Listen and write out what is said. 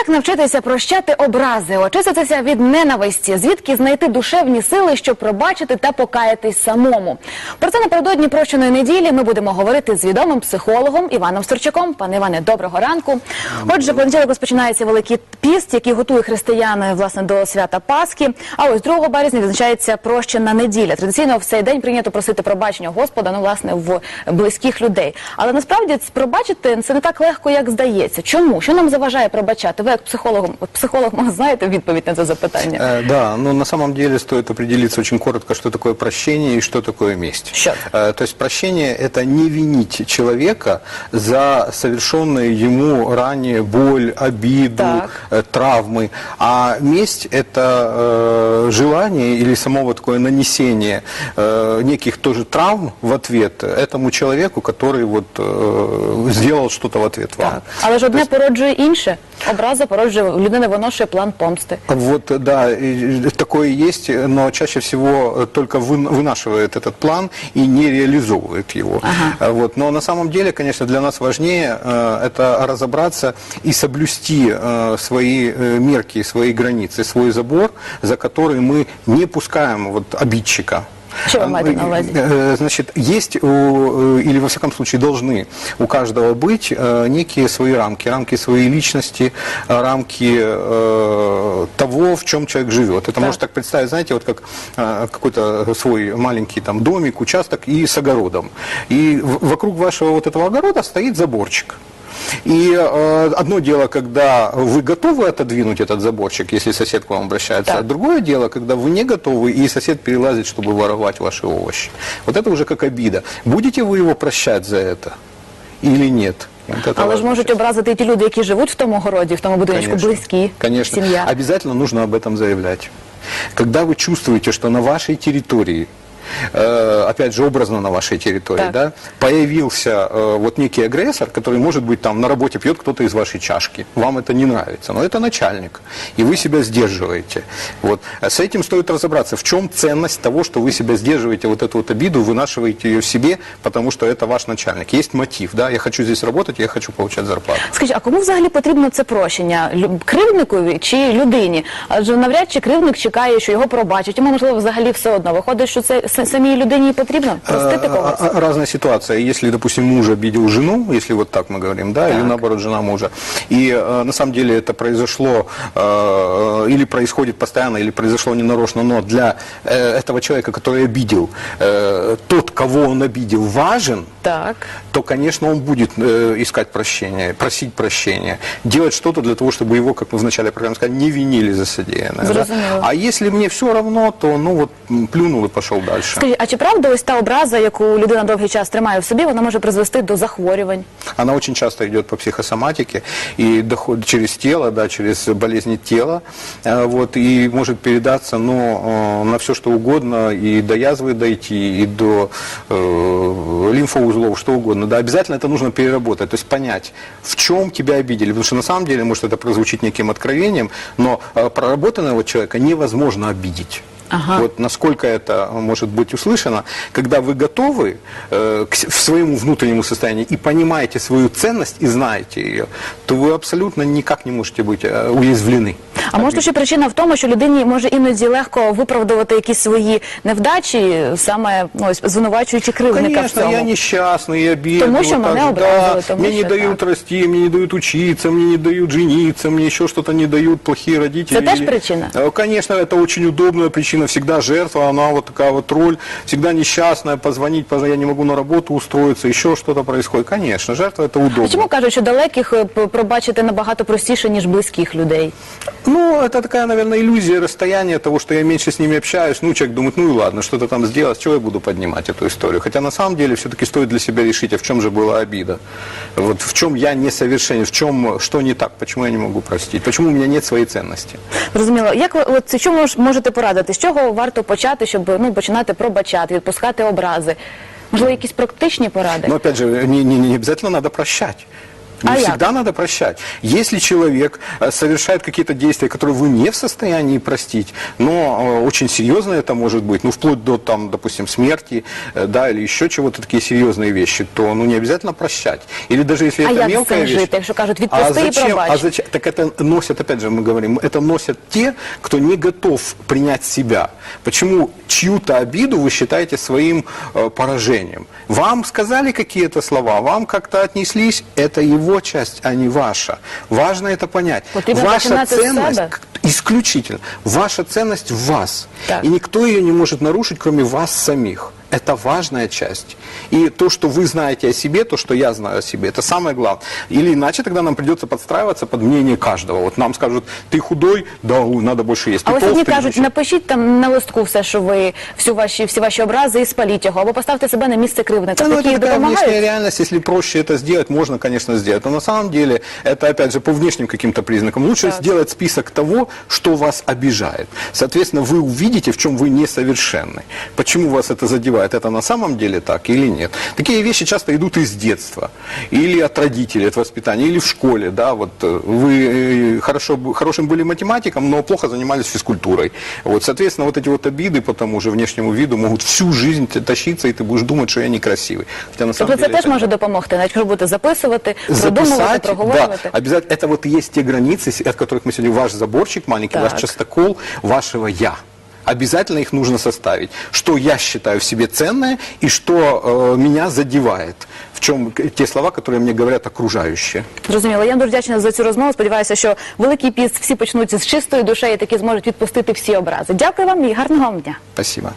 Як навчитися прощати образи, очиститися від ненависті, звідки знайти душевні сили, щоб пробачити та покаятись самому? Про це напередодні прощеної неділі ми будемо говорити з відомим психологом Іваном Сторчаком. Пане Іване, доброго ранку. Отже, понеділок розпочинається Великий піст, який готує християни власне до свята Пасхи. А ось 2 березня відзначається прощена неділя. Традиційно в цей день прийнято просити пробачення Господа, ну власне в близьких людей. Але насправді пробачити це не так легко, як здається. Чому? Що нам заважає пробачати? Ви як психологом, психолог, може, знаєте відповідь на це запитання? Э, Да, но на самом деле стоит определиться очень коротко, что такое прощение и что такое месть. Что Э, То есть прощение – это не винить человека за совершенные ему ранее боль, обиду, Так. э, травмы. А месть – это э, желание или само вот такое нанесение э, неких тоже травм в ответ этому человеку, который вот э, сделал что-то в ответ вам. Так. Але ж одне породжує інше. Образа породжує людина виношує план помсти. Вот, да, такое есть, но чаще всего только вы- вынашивает этот план и не реализовывает его. Ага. Э, Вот. Но на самом деле, конечно, для нас важнее э, это разобраться и соблюсти э, свои э, мерки, свои границы, свой забор, за который мы не пускаем вот, обидчика. Что вы имеете на Значит, есть, у, э, или во всяком случае должны у каждого быть э, некие свои рамки, рамки своей личности, рамки э, того, в чем человек живет. Это можно так представить, знаете, вот как э, какой-то свой маленький там домик, участок и с огородом. И вокруг вашего вот этого огорода стоит заборчик. И э, одно дело, когда вы готовы отодвинуть этот заборчик, если сосед к вам обращается, Так. а другое дело, когда вы не готовы, и сосед перелазит, чтобы воровать ваши овощи. Вот это уже как обида. Будете вы его прощать за это или нет? Вот это Але ж важно можуть сейчас. образити і ті люди, які живуть в тому городі, в тому будиночку, Конечно. близькі, Конечно. сім'я. Обязательно нужно об этом заявлять. Когда вы чувствуете, что на вашей территории э, опять же, образно на вашей территории, Так. да, появился э, вот некий агрессор, который, может быть, там на работе пьет кто-то из вашей чашки. Вам это не нравится, но это начальник, и вы себя сдерживаете. Вот. А С этим стоит разобраться, в чем ценность того, что вы себя сдерживаете, вот эту вот обиду, вынашиваете ее в себе, потому что это ваш начальник. Есть мотив, да, я хочу здесь работать, я хочу получать зарплату. Скажіть, а кому взагалі потрібно це прощення? Лю- Кривдникові чи людині? Адже навряд чи кривдник чекає, що його пробачать. Йому можливо взагалі все одно. Виходить, що це с- самій людині і потрібно простити А, когось. а, Разная ситуация. Если, допустим, муж обидел жену, если вот так мы говорим, да, или Так. наоборот жена мужа, и э, на самом деле это произошло э, или происходит постоянно, или произошло ненарочно, но для э, этого человека, который обидел, э, тот, кого он обидел, важен, Так. то, конечно, он будет э, искать прощения, просить прощения, делать что-то для того, чтобы его, как мы в начале программы сказали, не винили за содеянное. да. Зрозуміло. А если мне все равно, то, ну вот, м, плюнул и пошел дальше. Скажіть, а чи правда ось та образа, яку людина довгий час тримає в собі, вона може призвести до захворювань? Она очень часто идет по психосоматике и доходит через тело, да, через болезни тела, э, вот, и может передаться, ну, э, на все что угодно, и до язвы дойти, и до э, лимфоузлов, что угодно. Да, обязательно это нужно переработать, то есть понять, в чем тебя обидели, потому что на самом деле может это прозвучить неким откровением, но э, проработанного человека невозможно обидеть. Ага. Вот насколько это может быть услышано, когда вы готовы э, к своему внутреннему состоянию и понимаете свою ценность и знаете ее, то вы абсолютно никак не можете быть э, уязвлены. А може ще причина в тому, що людині може іноді легко виправдувати якісь свої невдачі, саме ну, ось, звинувачуючи кривдника в Конечно, цьому. я несчастный, я бедный. Тому що вот мене так же. образили, да, тому мне не що дают так. расти, мне не дают учиться, мне не дают жениться, мне еще что-то не дают, плохие родители. Это тоже Или- причина? Э, Конечно, это очень удобная причина. Всегда жертва, она вот такая вот роль, всегда несчастная, позвонить, позвонить, я не могу на работу устроиться, еще что-то происходит. Конечно, жертва это удобно. А чому кажуть, що далеких е, п- пробачити набагато простіше, ніж близьких людей? Ну, это такая, наверное, иллюзия расстояния того, что я меньше с ними общаюсь. Ну, человек думает, ну и ладно, что-то там сделал, с чего я буду поднимать эту историю. Хотя на самом деле все-таки стоит для себя решить, а в чем же была обида. Вот в чем я несовершенен, в чем, что не так, почему я не могу простить, почему у меня нет своей ценности. Зрозуміло. Як ви от що мож- можете порадити? З чого варто почати, щоб ну починати пробачати, відпускати образи? Можливо, якісь практичні поради? Но опять же, не, не, не обязательно надо прощать. Не А всегда надо прощать. Если человек э, совершает какие-то действия, которые вы не в состоянии простить, но э, очень серьезно это может быть, ну вплоть до там, допустим, смерти, э, да, или еще чего-то такие серьезные вещи, то ну не обязательно прощать. Или даже если А это мелкая вещь. жити, якщо кажуть, а зачем, а зачем? Так это носят, опять же, мы говорим, это носят те, кто не готов принять себя. Почему чью-то обиду вы считаете своим э, поражением? Вам сказали какие-то слова, вам как-то отнеслись, это его часть, а не ваша. Важно это понять. Потрібно Ваша починати з ценность себе. исключительно. Ваша ценность в вас. Так. И никто ее не может нарушить, кроме вас самих. Это важная часть. И то, что вы знаете о себе, то, что я знаю о себе, это самое главное. Или иначе тогда нам придется подстраиваться под мнение каждого. Вот нам скажут, ты худой, да, у, надо больше есть. А Ты ось одні толстый, кажуть, значит, напишіть там на листку все, що ви всю ваші всі ваші образи і спаліть його, або поставте себе на місце кривника. Да, ну, Такі это такая внешняя допомагають. реальность. Если проще это сделать, можно, конечно, сделать. Но на самом деле, это, опять же, по внешним каким-то признакам. Лучше Так. сделать список того, что вас обижает. Соответственно, вы увидите, в чем вы несовершенны. Почему вас это задевает? Это на самом деле так или нет? Такие вещи часто идут из детства. Или от родителей, от воспитания, или в школе. Да, вот э, вы э, хорошо, хорошим были математиком, но плохо занимались физкультурой. Вот, соответственно, вот эти вот обиды по тому же внешнему виду могут всю жизнь тащиться, и ты будешь думать, что я некрасивый. Хотя на самом Тобто це деле теж это може допомогти, навіть якщо будете записувати, продумувати, записать, проговорювати. да, обязательно. Это вот и есть те границы, от которых мы сегодня, ваш заборчик маленький, Так. ваш частокол, вашего «я». Обязательно их нужно составить. Что я считаю в себе ценное и что э, меня задевает. В чем к- те слова, которые мне говорят окружающие. Зрозуміло. Я дуже вдячна за цю розмову. Сподіваюся, що великий піст всі почнуть з чистої душі і таки зможуть відпустити всі образи. Дякую вам і гарного вам дня. Спасибо.